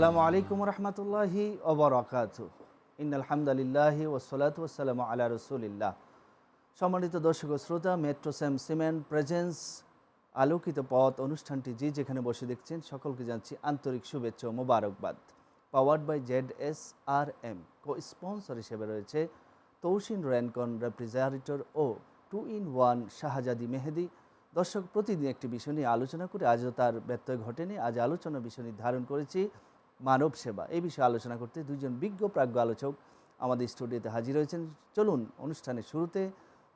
আসসালামু আলাইকুম রহমতুল্লাহি ওবরাকাত ইন আলহামদুলিল্লাহি ওসলাত ওসালাম আলা রসুলিল্লাহ। সম্মানিত দর্শক শ্রোতা, মেট্রো স্যাম সিমেন্ট প্রেজেন্স আলোকিত পথ অনুষ্ঠানটি যে যেখানে বসে দেখছেন, সকলকে জানছি আন্তরিক শুভেচ্ছা ও মোবারকবাদ। Powered by Z S R M co sponsor হিসেবে রয়েছে Tausin Rancon refrigerator O two in one Shahzadi Mehedi. দর্শক, প্রতিদিন একটি বিষয় নিয়ে আলোচনা করে, আজও তার ব্যত্যয় ঘটেনি, আজ আলোচনা বিষয় নির্ধারণ করেছি মানব সেবা। এই বিষয়ে আলোচনা করতে দুজন বিজ্ঞ প্রাজ্ঞ আলোচক আমাদের স্টুডিওতে হাজির হয়েছেন। চলুন অনুষ্ঠানের শুরুতে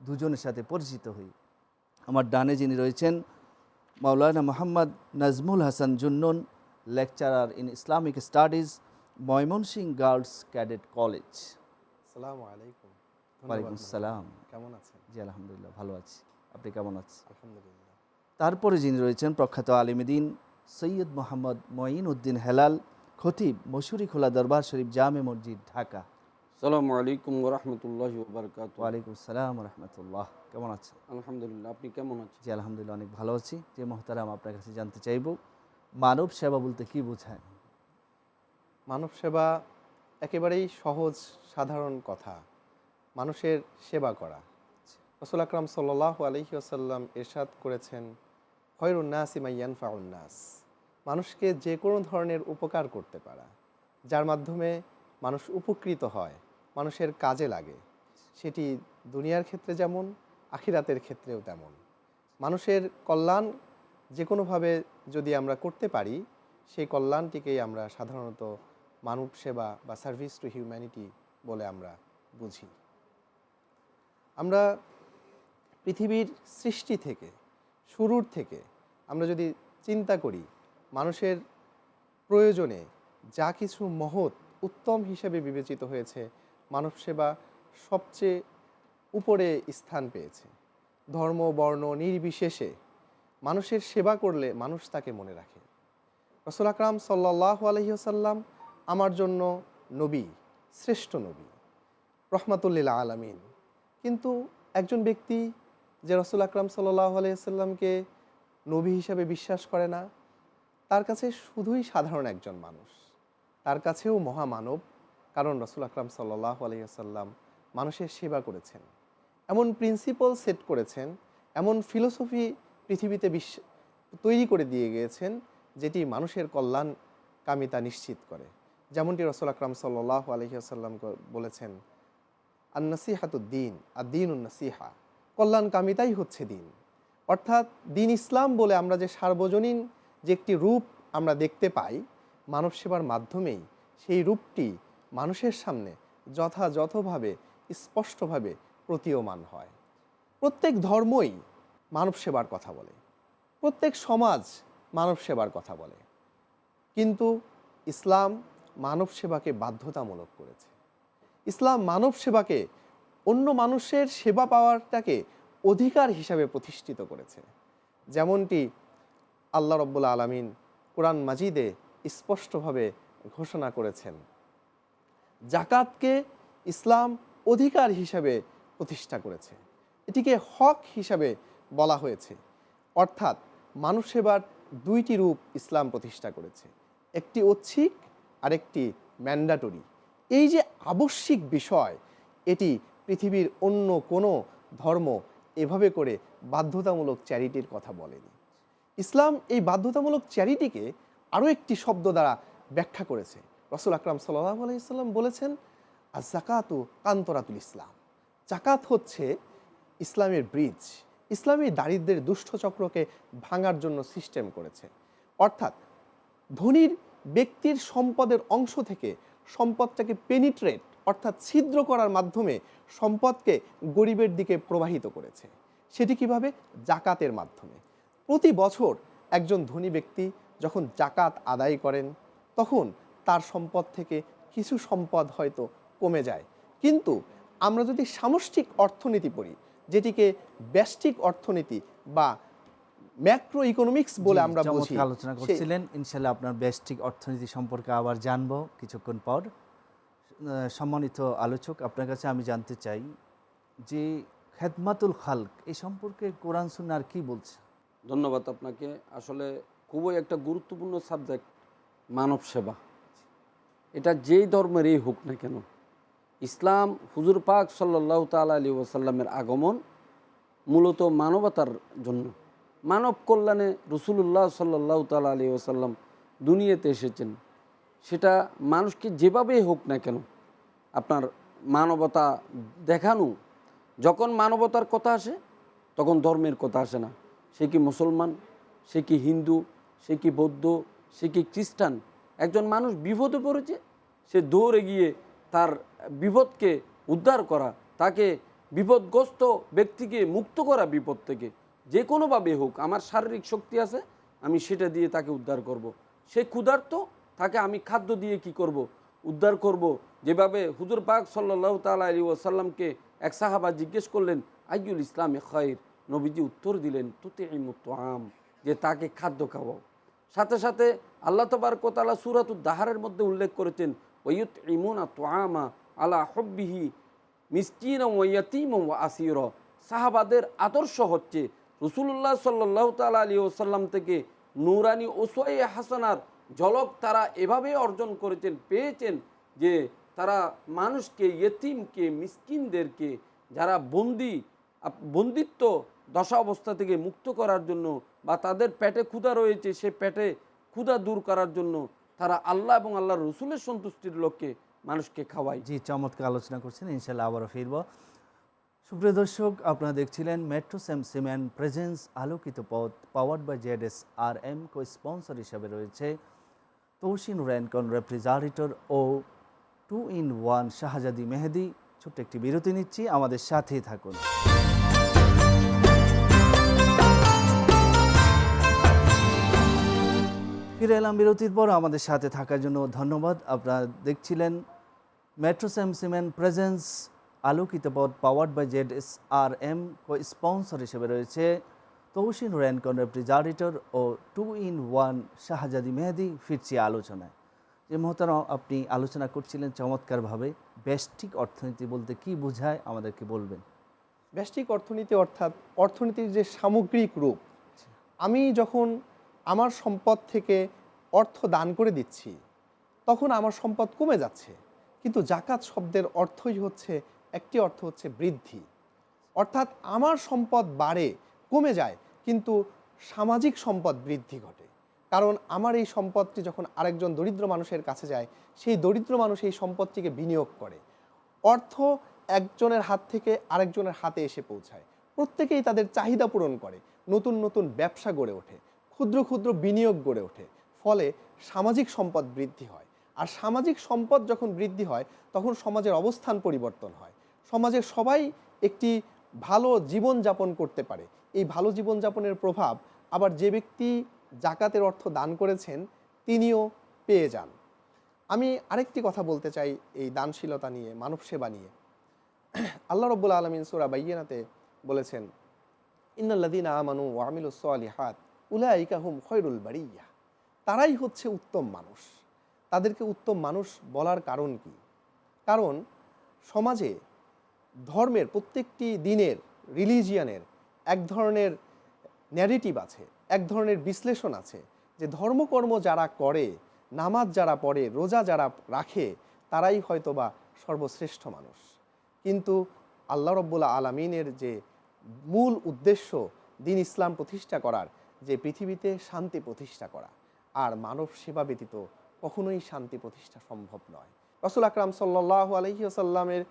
দুজনের সাথে পরিচিত হই। আমার ডানে যিনি রয়েছেন Maulana Mohammad Nazmul Hasan Junnun lecturer in Islamic studies Mymensingh girls cadet college. ওয়ালাইকুম। সালাম। কেমন আছেন? জি আলহামদুলিল্লাহ ভালো আছি। আপনি কেমন আছেন? আলহামদুলিল্লাহ। তারপরে যিনি রয়েছেন প্রখ্যাত আলিমদিন সৈয়দ মোহাম্মদ মঈন উদ্দিন হেলাল খতিব মসুরি খোলা দরবার শরীফ জামে মসজিদ ঢাকা। সালামু আলাইকুম রহমতুল্লাহ বারকাত ওয়ালাইকুম সালাম রহমতুল্লাহ। কেমন আছেন? আলহামদুলিল্লাহ আপনি কেমন আছেন? জি আলহামদুলিল্লাহ অনেক ভালো আছি। যে মহতারাম আপনার কাছে জানতে চাইব মানব সেবা বলতে কি বোঝায়? মানব সেবা একেবারেই সহজ সাধারণ কথা। মানুষের সেবা করা। রসুল আকরাম সাল্লাহ আলহি আসাল্লাম এরশাদ করেছেন খয়রুন্নাস ইমাইয়ান ফাউন্নাস মানুষকে যে কোনো ধরনের উপকার করতে পারা, যার মাধ্যমে মানুষ উপকৃত হয়, মানুষের কাজে লাগে। সেটি দুনিয়ার ক্ষেত্রে যেমন, আখিরাতের ক্ষেত্রেও তেমন। মানুষের কল্যাণ যে কোনোভাবে যদি আমরা করতে পারি, সেই কল্যাণটিকেই আমরা সাধারণত মানব সেবা বা সার্ভিস টু হিউম্যানিটি বলে আমরা বুঝি। আমরা পৃথিবীর সৃষ্টি থেকে, শুরুর থেকে আমরা যদি চিন্তা করি মানুষের প্রয়োজনে যা কিছু মহৎ, উত্তম হিসেবে বিবেচিত হয়েছে, মানব সেবা সবচেয়ে উপরে স্থান পেয়েছে। ধর্ম, বর্ণ নির্বিশেষে মানুষের সেবা করলে মানুষ তাকে মনে রাখে। রসুল আকরাম সাল্লাহ আলহিহসাল্লাম আমার জন্য নবী, শ্রেষ্ঠ নবী রহমাতুল্লিল আলামিন। কিন্তু একজন ব্যক্তি যে রসুল আকরাম সাল্লাহ আলহিহাল্লামকে নবী হিসাবে বিশ্বাস করে না তার কাছে শুধুই সাধারণ একজন মানুষ। তার কাছেও মহামানব, কারণ রসুল আকরাম সাল্লাহ আলহিহাল্লাম মানুষের সেবা করেছেন। এমন প্রিন্সিপাল সেট করেছেন, এমন ফিলোসফি পৃথিবীতে বিশ্ব তৈরি করে দিয়ে গিয়েছেন, যেটি মানুষের কল্যাণ কামিতা নিশ্চিত করে। যেমনটি রসুল আকরাম সাল্লাহ আলহিহাসাল্লাম বলেছেন আন্নাসিহাতুদ্দিন আর দিন উন্নাসিহা কল্যাণ কামিতাই হচ্ছে দিন অর্থাৎ দিন ইসলাম বলে আমরা যে সার্বজনীন যে একটি রূপ আমরা দেখতে পাই মানব সেবার মাধ্যমেই, সেই রূপটি মানুষের সামনে যথাযথভাবে, স্পষ্টভাবে প্রতীয়মান হয়। প্রত্যেক ধর্মই মানব সেবার কথা বলে। প্রত্যেক সমাজ মানব সেবার কথা বলে। কিন্তু ইসলাম মানব সেবাকে বাধ্যতামূলক করেছে। ইসলাম মানব সেবাকে অন্য মানুষের সেবা পাওয়ারটাকে অধিকার হিসাবে প্রতিষ্ঠিত করেছে। যেমনটি আল্লাহ রব্বুল আলমিন কোরআন মাজিদে স্পষ্টভাবে ঘোষণা করেছেন। জাকাতকে ইসলাম অধিকার হিসাবে প্রতিষ্ঠা করেছে। এটিকে হক হিসাবে বলা হয়েছে। অর্থাৎ মানুষ সেবার দুইটি রূপ ইসলাম প্রতিষ্ঠা করেছে। একটি ঐচ্ছিক, আরেকটি ম্যান্ডাটরি। এই যে আবশ্যিক বিষয়, এটি পৃথিবীর অন্য কোনো ধর্ম এভাবে করে বাধ্যতামূলক চ্যারিটির কথা বলেনি। ইসলাম এই বাধ্যতামূলক চ্যারিটিকে আরও একটি শব্দ দ্বারা ব্যাখ্যা করেছে। রসুল আকরাম সাল্লাহ আলাইসাল্লাম বলেছেন আর জাকাতু কান্তরাতুল ইসলাম। জাকাত হচ্ছে ইসলামের ব্রিজ। ইসলামী দারিদ্রের দুষ্ট চক্রকে ভাঙার জন্য সিস্টেম করেছে। অর্থাৎ ধনীর ব্যক্তির সম্পদের অংশ থেকে সম্পদটাকে পেনিট্রেট, অর্থাৎ ছিদ্র করার মাধ্যমে সম্পদকে গরিবের দিকে প্রবাহিত করেছে। সেটি কীভাবে? জাকাতের মাধ্যমে। প্রতি বছর একজন ধনী ব্যক্তি যখন জাকাত আদায় করেন তখন তার সম্পদ থেকে কিছু সম্পদ হয়তো কমে যায়। কিন্তু আমরা যদি সামষ্টিক অর্থনীতি পড়ি যেটিকে ব্যষ্টিক অর্থনীতি বা ম্যাক্রো ইকোনমিক্স বলে আমরা বুঝি আলোচনা করছিলেন। ইনশাল্লাহ আপনার ব্যষ্টিক অর্থনীতি সম্পর্কে আবার জানব কিছুক্ষণ পর। সম্মানিত আলোচক আপনার কাছে আমি জানতে চাই যে খেদমাতুল খালক এই সম্পর্কে কোরআন সুন্নার কি বলছে? ধন্যবাদ আপনাকে। আসলে খুবই একটা গুরুত্বপূর্ণ সাবজেক্ট, মানব সেবা। এটা যেই ধর্মেরই হোক না কেন, ইসলাম হুজুর পাক সাল্লাহ তালা আলী ওসাল্লামের আগমন মূলত মানবতার জন্য। মানব কল্যাণে রসুল্লাহ সাল্লাহ তালা আলী ওসাল্লাম দুনিয়াতে এসেছেন। সেটা মানুষকে যেভাবেই হোক না কেন, আপনার মানবতা দেখানো, যখন মানবতার কথা আসে, তখন ধর্মের কথা আসে না। সে কি মুসলমান, সে কি হিন্দু, সে কি বৌদ্ধ, সে কি খ্রিস্টান একজন মানুষ বিপদে পড়েছে, সে দৌড়ে গিয়ে তার বিপদকে উদ্ধার করা, তাকে বিপদগ্রস্ত ব্যক্তিকে মুক্ত করা বিপদ থেকে যে কোনোভাবে হোক, আমার শারীরিক শক্তি আছে, আমি সেটা দিয়ে তাকে উদ্ধার করব। সে ক্ষুধার্ত, তাকে আমি খাদ্য দিয়ে কি করব। উদ্ধার করব যেভাবে হুজুর পাক সাল্লাহ তালা আলী ওসাল্লামকে এক সাহাবা জিজ্ঞেস করলেন, আইয়ুল ইসলামে খয়ের নবীজি উত্তর দিলেন তুতে আম যে তাকে খাদ্য খাওয়াও। সাথে সাথে আল্লাহ তবার কোতালা সুরাতুল দাহারের মধ্যে উল্লেখ করেছেন ওয়ুত ইমুনা তোয়ামা আলা হব্বিহি মিসকিন ওয়াতিম ও আসির সাহাবাদের আদর্শ হচ্ছে রসুল্লাহ সাল্লাহ তালা আলী ওসাল্লাম থেকে নুরানি ওসোয়াই হাসানার ঝলক তারা এভাবে অর্জন করেছেন, পেয়েছেন যে তারা মানুষকে, ইয়েতিমকে, মিসকিনদেরকে যারা বন্দি, বন্দিত্ব দশা অবস্থা থেকে মুক্ত করার জন্য বা তাদের পেটে ক্ষুধা রয়েছে, সে পেটে ক্ষুধা দূর করার জন্য তারা আল্লাহ এবং আল্লাহ রসুলের সন্তুষ্টির লক্ষ্যে মানুষকে খাওয়ায়। জি, চমৎকার আলোচনা করছেন ইনশাল্লাহ আবারও ফিরব। সুপ্রিয় দর্শক, আপনারা দেখছিলেন মেট্রো সেম সিমেন্ট প্রেজেন্স আলোকিত পথ powered by Z S R M co sponsor হিসাবে রয়েছে Tausin Rancon refrigerator O two in one Shahzadi Mehedi. ছোট্ট একটি বিরতি নিচ্ছি, আমাদের সাথেই থাকুন। ফিরে এলাম বিরতির পর আমাদের সাথে থাকার জন্য ধন্যবাদ। আপনারা দেখছিলেন মেট্রো স্যাম সিমেন্ট প্রেজেন্স আলোকিত পথ powered by Z S R M sponsor হিসেবে রয়েছে Tausin Rancon refrigerator O two in one Shahzadi Mehedi. ফিরছি আলোচনায়। যে মহতারা আপনি আলোচনা করছিলেন চমৎকারভাবে ব্যষ্টিক অর্থনীতি বলতে কি বোঝায় আমাদেরকে বলবেন? ব্যষ্টিক অর্থনীতি অর্থাৎ অর্থনীতির যে সামগ্রিক রূপ, আমি যখন আমার সম্পদ থেকে অর্থ দান করে দিচ্ছি, তখন আমার সম্পদ কমে যাচ্ছে। কিন্তু জাকাত শব্দের অর্থই হচ্ছে, একটি অর্থ হচ্ছে বৃদ্ধি। অর্থাৎ আমার সম্পদ বাড়ে, কমে যায়, কিন্তু সামাজিক সম্পদ বৃদ্ধি ঘটে। কারণ আমার এই সম্পদটি যখন আরেকজন দরিদ্র মানুষের কাছে যায়, সেই দরিদ্র মানুষ এই সম্পদটিকে বিনিয়োগ করে। অর্থ একজনের হাত থেকে আরেকজনের হাতে এসে পৌঁছায়। প্রত্যেকেই তাদের চাহিদা পূরণ করে, নতুন নতুন ব্যবসা গড়ে ওঠে। ক্ষুদ্র ক্ষুদ্র বিনিয়োগ গড়ে ওঠে, ফলে সামাজিক সম্পদ বৃদ্ধি হয়। আর সামাজিক সম্পদ যখন বৃদ্ধি হয়, তখন সমাজের অবস্থান পরিবর্তন হয়। সমাজে সবাই একটি ভালো জীবন যাপন করতে পারে। এই ভালো জীবনযাপনের প্রভাব আবার যে ব্যক্তি জাকাতের অর্থ দান করেছেন, তিনিও পেয়ে যান। আমি আরেকটি কথা বলতে চাই এই দানশীলতা নিয়ে, মানব সেবা নিয়ে। আল্লাহ রব্বুল আলমিন সুরা বাইয়ানাতে বলেছেন ইন্নাল্লাদিন আমানু ওয়ামিল হাত উলাইকা হুম খৈরুল বাড়িয়া তারাই হচ্ছে উত্তম মানুষ। তাদেরকে উত্তম মানুষ বলার কারণ কি? কারণ সমাজে ধর্মের প্রত্যেকটি দিনের, রিলিজিয়ানের এক ধরনের ন্যারেটিভ আছে, এক ধরনের বিশ্লেষণ আছে যে ধর্মকর্ম যারা করে, নামাজ যারা পড়ে, রোজা যারা রাখে, তারাই হয়তোবা সর্বশ্রেষ্ঠ মানুষ। কিন্তু আল্লাহ রব্বুল্লা আলমিনের যে মূল উদ্দেশ্য দিন ইসলাম প্রতিষ্ঠা করার যে পৃথিবীতে শান্তি প্রতিষ্ঠা করা আর মানব সেবা ব্যতীত কখনোই শান্তি প্রতিষ্ঠা সম্ভব নয়। রসুল আকরাম সাল্লাহ আলহিউসাল্লামের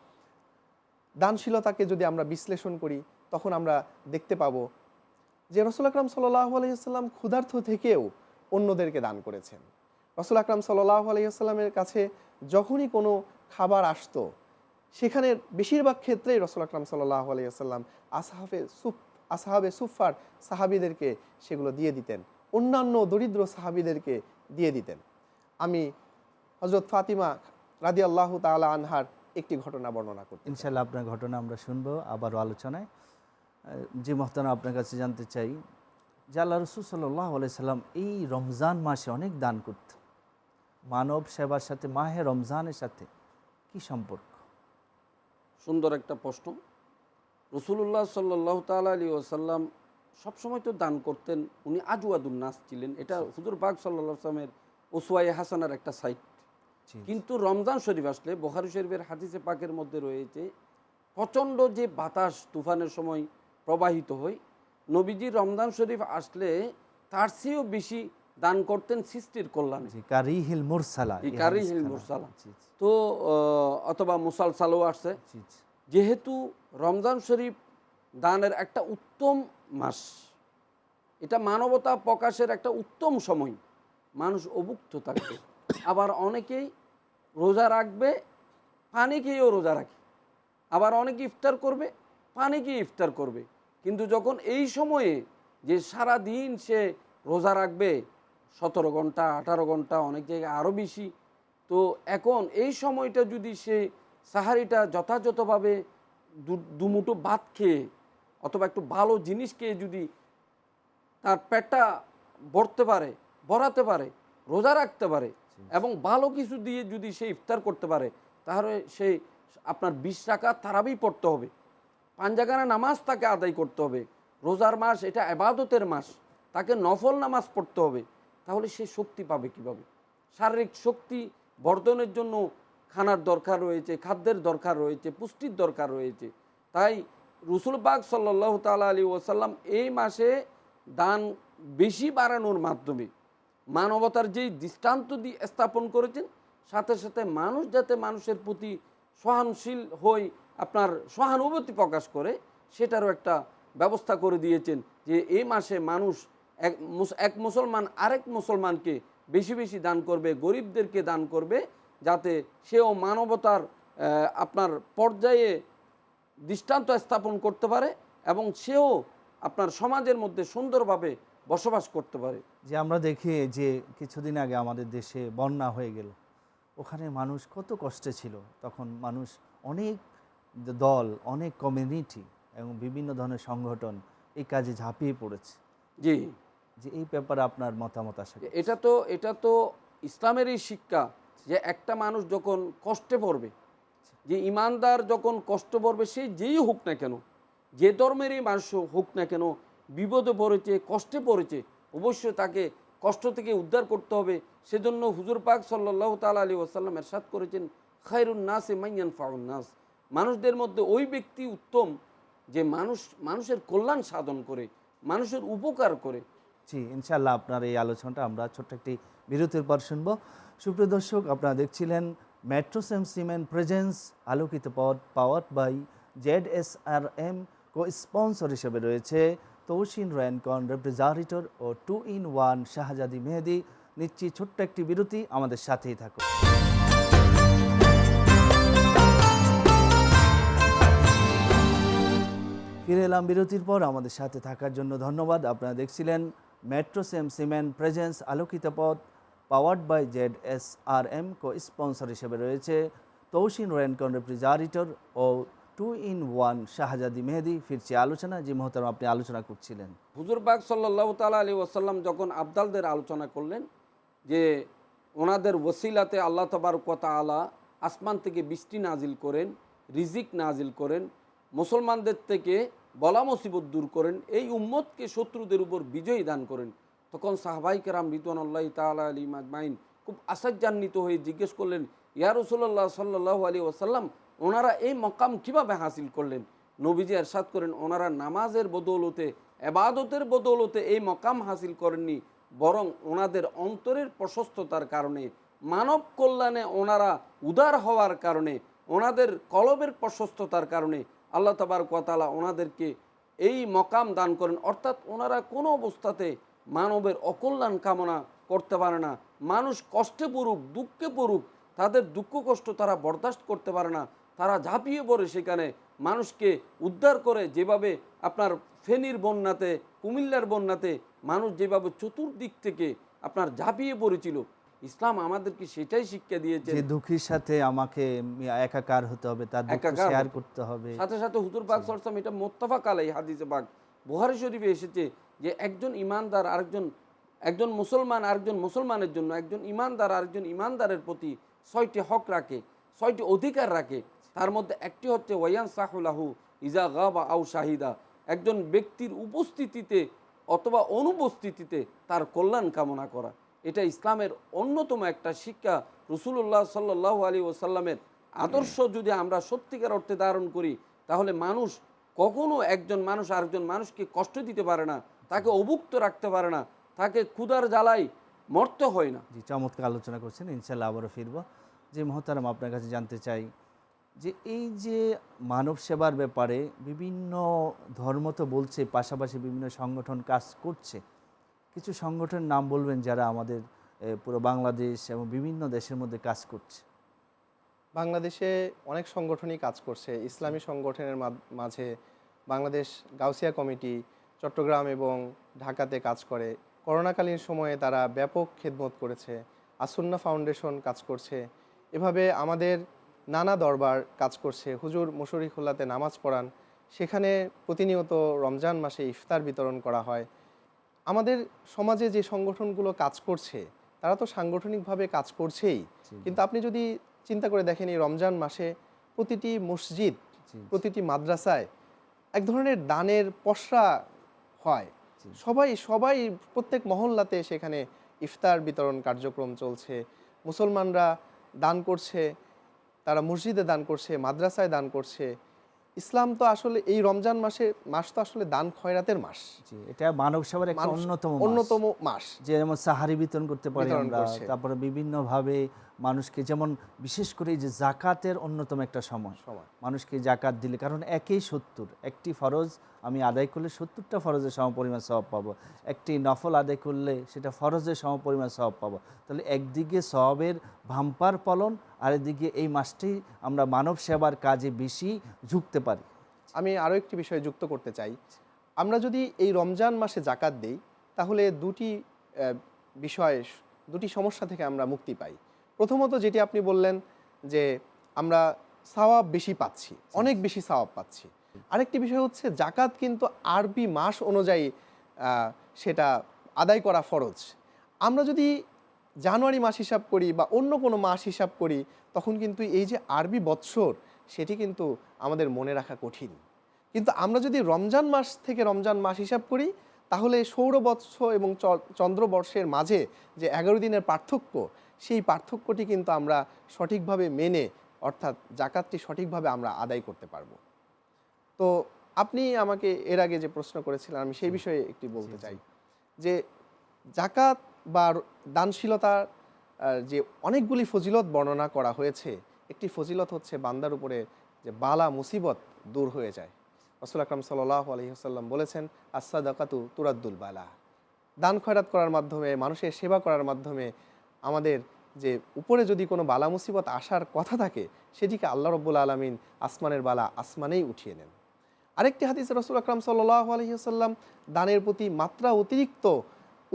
দানশীলতাকে যদি আমরা বিশ্লেষণ করি, তখন আমরা দেখতে পাব যে রসুল আকরাম সাল্লাহ আলহিহাল্লাম ক্ষুধার্থ থেকেও অন্যদেরকে দান করেছেন। রসুল আকরাম সাল্লাহ আলহিহাস্লামের কাছে যখনই কোনো খাবার আসতো সেখানে বেশিরভাগ ক্ষেত্রেই রসুল আকরাম সাল্লাহ আলহিহাস্লাম আসাহাবে সুফ আসাহাবে সুফার সাহাবিদেরকে সেগুলো দিয়ে দিতেন। অন্যান্য দরিদ্র সাহাবিদেরকে দিয়ে দিতেন। আমি হজরত ফাতিমা রাদি আল্লাহ তালা আনহার একটি ঘটনা বর্ণনা করতে চাই। ইনশাল্লাহ আপনার ঘটনা আমরা শুনব আবারও আলোচনায়। জি মহতানা আপনার কাছে জানতে চাই যে আল্লাহ রসুল সাল্লাহ সাল্লাম এই রমজান মাসে অনেক দান করত। মানব সেবার সাথে মাহে রমজানের সাথে কি সম্পর্ক? সুন্দর একটা প্রশ্ন। রসুল্লাহ সাল্লাহ তাল আলী ওসাল্লাম সবসময় তো দান করতেন উনি আজুয়াদুল নাস ছিলেন। এটা হুজুর বাগ সাল্লাহ আসলামের ওসুয়াই হাসানার একটা সাইট। কিন্তু রমজান শরীফ আসলে বোখারি শরীফের হাদিসে পাকের মধ্যে রয়েছে প্রচণ্ড যে বাতাস তুফানের সময় প্রবাহিত হয় নবীজি রমজান শরীফ আসলে তার চেয়েও বেশি দান করতেন সৃষ্টির কল্যাণে। কারিহিল মুরসালা কারিহিল মুরসালা। তো অথবা মুসালসালও আসছে। যেহেতু রমজান শরীফ দানের একটা উত্তম মাস, এটা মানবতা প্রকাশের একটা উত্তম সময়। মানুষ অভুক্ত থাকবে, আবার অনেকেই রোজা রাখবে পানি খেয়েও রোজা রাখে। আবার অনেকে ইফতার করবে পানি খেয়ে ইফতার করবে। কিন্তু যখন এই সময়ে যে সারা দিন সে রোজা রাখবে, সতেরো ঘণ্টা, আঠারো ঘণ্টা, অনেক জায়গায় আরও বেশি, তো এখন এই সময়টা যদি সে সাহারিটা যথাযথভাবে দু- দুমুঠো ভাত খেয়ে অথবা একটু ভালো জিনিস খেয়ে যদি তার পেটটা ভরতে পারে, ভরাতে পারে, রোজা রাখতে পারে এবং ভালো কিছু দিয়ে যদি সে ইফতার করতে পারে, তাহলে সে আপনার বিশ টাকা তারাবি পড়তে হবে। পাঞ্জাগানা নামাজ তাকে আদায় করতে হবে। রোজার মাস এটা এবাদতের মাস, তাকে নফল নামাজ পড়তে হবে। তাহলে সে শক্তি পাবে কীভাবে? শারীরিক শক্তি বর্ধনের জন্য খানার দরকার রয়েছে, খাদ্যের দরকার রয়েছে, পুষ্টির দরকার রয়েছে। তাই রসুল পাক সাল্লাহ তালা আলী ওসাল্লাম এই মাসে দান বেশি বাড়ানোর মাধ্যমে মানবতার যেই দৃষ্টান্ত দিয়ে স্থাপন করেছেন, সাথে সাথে মানুষ যাতে মানুষের প্রতি সহনশীল হয়ে আপনার সহানুভূতি প্রকাশ করে, সেটারও একটা ব্যবস্থা করে দিয়েছেন যে এই মাসে মানুষ এক মুসলমান আরেক মুসলমানকে বেশি বেশি দান করবে, গরিবদেরকে দান করবে যাতে সেও মানবতার আপনার পর্যায়ে দৃষ্টান্ত স্থাপন করতে পারে এবং সেও আপনার সমাজের মধ্যে সুন্দরভাবে বসবাস করতে পারে। যে আমরা দেখি যে কিছুদিন আগে আমাদের দেশে বন্যা হয়ে গেল। ওখানে মানুষ কত কষ্টে ছিল। তখন মানুষ অনেক দল অনেক কমিউনিটি এবং বিভিন্ন ধরনের সংগঠন এই কাজে ঝাঁপিয়ে পড়েছে। জি। যে এই ব্যাপারে আপনার মতামত আসা এটা তো এটা তো ইসলামেরই শিক্ষা। যে একটা মানুষ যখন কষ্টে পড়বে, যে ইমানদার যখন কষ্ট পড়বে, সে যেই হোক না কেন, যে ধর্মেরই মানুষ হোক না কেন, বিপদে পড়েছে, কষ্টে পড়েছে, অবশ্যই তাকে কষ্ট থেকে উদ্ধার করতে হবে। সেজন্য হুজুর পাক সাল্লাহ তাল আলী ওসাল্লাম এরশাদ করেছেন, খায়রুন নাস এ মাইয়ান ফাউন নাস। মানুষদের মধ্যে ওই ব্যক্তি উত্তম যে মানুষ, মানুষের কল্যাণ সাধন করে, মানুষের উপকার করে। জি ইনশাল্লাহ আপনার এই আলোচনাটা আমরা ছোট্ট একটি বিরতির পর শুনব। সুপ্রিয় দর্শক, আপনারা দেখছিলেন মেট্রোসেম সিমেন্ট প্রেজেন্স আলোকিত পথ power by Z S R M co sponsor হিসেবে রয়েছে Tausin Rancon refrigerator O two in one Shahzadi Mehedi. নিচ্ছি ছোট্ট একটি বিরতি, আমাদের সাথেই থাকুন। ফিরে এলাম বিরতির পর, আমাদের সাথে থাকার জন্য ধন্যবাদ। আপনারা দেখছিলেন মেট্রো সেম সিমেন্ট প্রেজেন্স আলোকিত পথ powered by Z S R M co sponsor হিসেবে রয়েছে Tausin Rancon refrigerator O two in one Shahzadi Mehedi ফিরছে আলোচনা। যে মহতারাম, আপনি আলোচনা করছিলেন। হুজুর পাক সাল্লাহ তালা আলী ওসাল্লাম যখন আবদালদের আলোচনা করলেন যে ওনাদের ওসিলাতে আল্লাহ তবারকতা আলা আসমান থেকে বৃষ্টি নাজিল করেন, রিজিক নাজিল করেন, মুসলমানদের থেকে বলা মুসিবত দূর করেন, এই উম্মতকে শত্রুদের উপর বিজয়ী দান করেন। তখন সাহবাই কেরাম রিদওয়ান আল্লাহ তালা আলী মাজমাইন খুব আশ্চর্যান্বিত হয়ে জিজ্ঞেস করলেন, ইয়া রসুল্লাহ সাল্লাহ আলী ওসাল্লাম ওনারা এই মকাম কীভাবে হাসিল করলেন? নবীজি এরশাদ করেন, ওনারা নামাজের বদৌলতে, এবাদতের বদৌলতে এই মকাম হাসিল করেননি, বরং ওনাদের অন্তরের প্রশস্ততার কারণে, মানব কল্যাণে ওনারা উদার হওয়ার কারণে, ওনাদের কলবের প্রশস্ততার কারণে আল্লাহ তাবার কথালা ওনাদেরকে এই মকাম দান করেন। অর্থাৎ ওনারা কোনো অবস্থাতে মানবের অকল্যাণ কামনা করতে পারে না। মানুষ কষ্টে পড়ুক, দুঃখে পড়ুক, তাদের দুঃখ কষ্ট তারা বরদাস্ত করতে পারে না। তারা ঝাঁপিয়ে পড়ে সেখানে। মানুষকে উদ্ধার করে যেভাবে আপনার ফেনীর বন্যাতে, কুমিল্লার বন্যাতে মানুষ যেভাবে চতুর্দিক থেকে আপনার ঝাঁপিয়ে পড়েছিল ইসলাম আমাদেরকে সেটাই শিক্ষা দিয়েছে। যে দুঃখীর সাথে আমাকে একাকার হতে হবে তার দুঃখ শেয়ার করতে হবে। সাথে সাথে হুজুর পাক সরসাম এটা মোত্তাফাক আলাই হাদিসে পাক বুহারি শরীফে এসেছে যে একজন ইমানদার আরেকজন একজন মুসলমান আরেকজন মুসলমানের জন্য একজন ইমানদার আরেকজন ইমানদারের প্রতি ছয়টি হক রাখে ছয়টি অধিকার রাখে। তার মধ্যে একটি হচ্ছে ওয়ান সাহুলাহু ইজা গা বা আউ শাহিদা। একজন ব্যক্তির উপস্থিতিতে অথবা অনুপস্থিতিতে তার কল্যাণ কামনা করা। এটা ইসলামের অন্যতম একটা শিক্ষা। রসুল্লাহ সাল্লাহ আলী ওসাল্লামের আদর্শ যদি আমরা সত্যিকার অর্থে ধারণ করি, তাহলে মানুষ কখনো একজন মানুষ আরেকজন মানুষকে কষ্ট দিতে পারে না, তাকে অভুক্ত রাখতে পারে না, তাকে ক্ষুধার জ্বালাই মরতে হয় না। জি, চমৎকার আলোচনা করছেন ইনশাল্লাহ আবারও ফিরব। যে মহতারাম, আপনার কাছে জানতে চাই যে এই যে মানব সেবার ব্যাপারে বিভিন্ন ধর্ম তো বলছে, পাশাপাশি বিভিন্ন সংগঠন কাজ করছে কিছু সংগঠনের নাম বলবেন যারা আমাদের পুরো বাংলাদেশ এবং বিভিন্ন দেশের মধ্যে কাজ করছে? বাংলাদেশে অনেক সংগঠনই কাজ করছে। ইসলামী সংগঠনের মাঝে বাংলাদেশ গাউসিয়া কমিটি চট্টগ্রাম এবং ঢাকাতে কাজ করে। করোনাকালীন সময়ে তারা ব্যাপক খেদমত করেছে। আসুন্না ফাউন্ডেশন কাজ করছে। এভাবে আমাদের নানা দরবার কাজ করছে। হুজুর মুশরিকুল্লাতে নামাজ পড়ান। সেখানে প্রতিনিয়ত রমজান মাসে ইফতার বিতরণ করা হয়। আমাদের সমাজে যে সংগঠনগুলো কাজ করছে তারা তো সাংগঠনিকভাবে কাজ করছেই। কিন্তু আপনি যদি চিন্তা করে দেখেন এই রমজান মাসে প্রতিটি মসজিদ প্রতিটি মাদ্রাসায় এক ধরনের দানের পসরা হয়। সবাই সবাই প্রত্যেক মহল্লাতে সেখানে ইফতার বিতরণ কার্যক্রম চলছে। মুসলমানরা দান করছে তারা মসজিদে দান করছে মাদ্রাসায় দান করছে। ইসলাম তো আসলে এই রমজান মাসে মাস তো আসলে দান খয়রাতের মাস। এটা মানব সেবার একটা অন্যতম অন্যতম মাস। যেমন সাহারি বিতরণ করতে পারি আমরা তারপরে তারপরে বিভিন্নভাবে মানুষকে যেমন বিশেষ করে এই যে জাকাতের অন্যতম একটা সময়। মানুষকে জাকাত দিলে কারণ একই সত্তর একটি ফরজ আমি আদায় করলে সত্তরটা ফরজের সমপরিমাণ সব পাবো। একটি নফল আদায় করলে সেটা ফরজের সমপরিমাণ সব পাবো। তাহলে একদিকে সবের ভাম্পার পালন আর এদিকে এই মাসটি আমরা মানব সেবার কাজে বেশি ঝুঁকতে পারি। আমি আরও একটি বিষয় যুক্ত করতে চাই। আমরা যদি এই রমজান মাসে জাকাত দেই তাহলে দুটি বিষয় দুটি সমস্যা থেকে আমরা মুক্তি পাই। প্রথমত যেটি আপনি বললেন যে আমরা সাওয়াব বেশি পাচ্ছি অনেক বেশি সওয়াব পাচ্ছি। আরেকটি বিষয় হচ্ছে জাকাত কিন্তু আরবি মাস অনুযায়ী সেটা আদায় করা ফরজ। আমরা যদি জানুয়ারি মাস হিসাব করি বা অন্য কোনো মাস হিসাব করি তখন কিন্তু এই যে আরবি বৎসর সেটি কিন্তু আমাদের মনে রাখা কঠিন। কিন্তু আমরা যদি রমজান মাস থেকে রমজান মাস হিসাব করি তাহলে সৌরবৎস এবং চন্দ্রবর্ষের মাঝে যে এগারো দিনের পার্থক্য সেই পার্থক্যটি কিন্তু আমরা সঠিকভাবে মেনে অর্থাৎ জাকাতটি সঠিকভাবে আমরা আদায় করতে পারব। তো আপনি আমাকে এর আগে যে প্রশ্ন করেছিলেন আমি সেই বিষয়ে একটি বলতে চাই যে জাকাত বা দানশীলতার যে অনেকগুলি ফজিলত বর্ণনা করা হয়েছে একটি ফজিলত হচ্ছে বান্দার উপরে যে বালা মুসিবত দূর হয়ে যায়। রসুল আকরম সাল্লাহ আলহিহাল্লাম বলেছেন আসাদাকাতু তুরাদ্দুল বালা। দান খয়রাত করার মাধ্যমে মানুষের সেবা করার মাধ্যমে আমাদের যে উপরে যদি কোনো বালা মুসিবত আসার কথা থাকে, সেটিকে আল্লাহ রব্বুল আলমিন আসমানের বালা আসমানেই উঠিয়ে নেন। আরেকটি হাদিসে রসুল আকরাম সাল্লাহ আলহিহাল্লাম দানের প্রতি মাত্রা অতিরিক্ত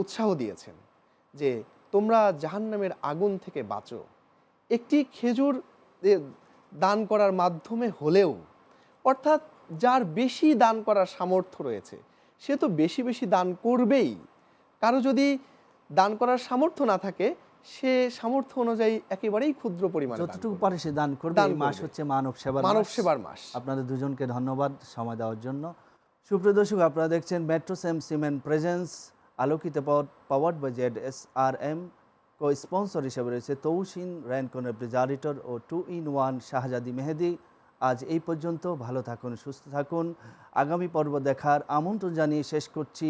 উৎসাহ দিয়েছেন যে, তোমরা জাহান্নামের আগুন থেকে বাঁচো। একটি খেজুর দান করার মাধ্যমে হলেও, অর্থাৎ যার বেশি দান করার সামর্থ্য রয়েছে, সে তো বেশি বেশি দান করবেই। কারও যদি দান করার সামর্থ্য না থাকে সে সামর্থ্য অনুযায়ী একেবারেই ক্ষুদ্র পরিমাণে যতটুকু পারে সে দান করবে এই মাস হচ্ছে মানব সেবার মানব সেবার মাস। আপনাদের দুজনকে ধন্যবাদ সময় দেওয়ার জন্য। সুপ্রিয় দর্শক আপনারা দেখছেন মেট্রো সেম সিমেন্ট প্রেজেন্স আলোকিত powered by Z S R M co sponsor হিসেবে রয়েছে Tausin Rancon refrigerator O two in one Shahzadi Mehedi. আজ এই পর্যন্ত ভালো থাকুন সুস্থ থাকুন। আগামী পর্ব দেখার আমন্ত্রণ জানিয়ে শেষ করছি।